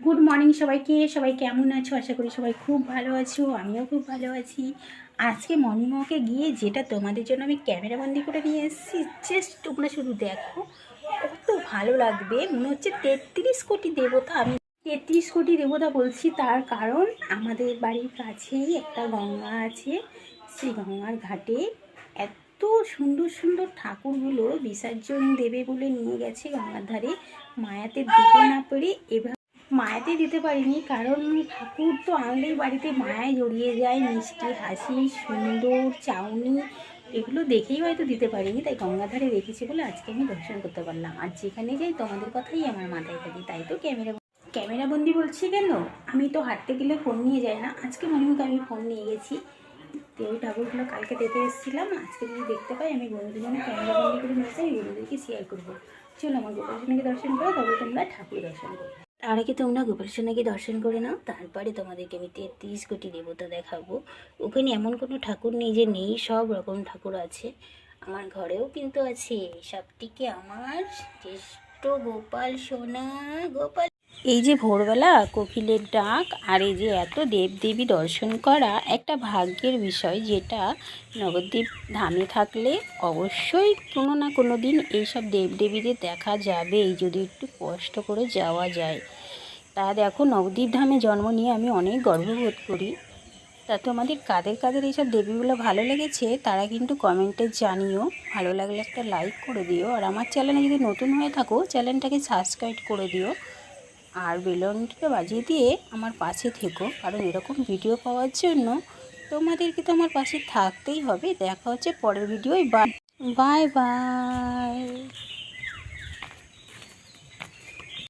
Good morning সবাইকে, সবাই কেমন আছো? আশা করি সবাই খুব ভালো আছো, আমিও খুব ভালো আছি। আজকে মর্নিং ওয়াকে গিয়ে যেটা তোমাদের জন্য আমি ক্যামেরা বন্দি করে নিয়ে এসেছি জাস্ট তোমরা শুধু দেখো। কত ভালো লাগবে, মনে হচ্ছে তেত্রিশ কোটি দেবতা। আমি তেত্রিশ কোটি দেবতা বলছি, তার কারণ আমাদের বাড়ির কাছেই একটা গঙ্গা আছে। সেই গঙ্গার ঘাটে এত সুন্দর সুন্দর ঠাকুরগুলো বিসর্জন দেবে বলে নিয়ে গেছে গঙ্গার ধারে। মায়াতে দিতে না পেরে এবার মায়াতে দিতে পারিনি, কারণ ঠাকুর তো আনলেই বাড়িতে মায়ায় জড়িয়ে যায়, মিষ্টি, হাসি সুন্দর চাউনি, এগুলো দেখেই হয়তো দিতে পারিনি, তাই গঙ্গাধারে রেখেছি বলে আজকে আমি দর্শন করতে পারলাম। আর যেখানে যাই তোমাদের কথাই আমার মাথায় থাকে, তাই তো ক্যামেরা ক্যামেরা বন্দি বলছি কেন? আমি তো হাঁটতে গেলে ফোন নিয়ে যাই না। আজকে মনে হোক আমি ফোন নিয়ে গেছি। তো ওই ঠাকুরগুলো কালকে দেখে এসেছিলাম, আজকে যদি দেখতে পাই আমি বন্ধুদের জন্য ক্যামেরা বন্দি করে নিয়ে যাই, বন্ধুদেরকে শেয়ার করব। চলো আমার গোপালসোনাকে দর্শন করো, তবে তোমরা ঠাকুর দর্শন করো তার আগে তোমরা গোপালসোনাকে দর্শন করে নাও, তারপরে তোমাদেরকে আমি তেত্রিশ কোটি দেবতা দেখাবো। ওখানে এমন কোনো ঠাকুর নেই যে নেই, সব রকম ঠাকুর আছে। আমার ঘরেও কিন্তু আছে। সবটিকে আমার জ্যেষ্ঠ গোপাল সোনা গোপাল এই যে ভোরবেলা কোকিলের ডাক আর এই যে এত দেবদেবী দর্শন করা একটা ভাগ্যের বিষয় যেটা নবদ্বীপ ধামে থাকলে অবশ্যই কোনো না কোনো দিন এইসব দেবদেবীদের দেখা যাবে যদি একটু কষ্ট করে যাওয়া যায়। তা দেখো, নবদ্বীপ ধামে জন্ম নিয়ে আমি অনেক গর্ববোধ করি। তা তোমাদের কাদের কাদের এইসব দেবীগুলো ভালো লেগেছে তারা কিন্তু কমেন্টে জানিও। ভালো লাগলে একটা লাইক করে দিও। আর আমার চ্যানেলে যদি নতুন হয়ে থাকো, চ্যানেলটাকে সাবস্ক্রাইব করে দিও। আর বেলনটিকে বাজিয়ে দিয়ে আমার পাশে থেকো। কারণ এরকম ভিডিও পাওয়ার জন্য তোমাদেরকে তো আমার পাশে থাকতেই হবে। দেখা হচ্ছে পরের ভিডিওয় বাই বাই বাই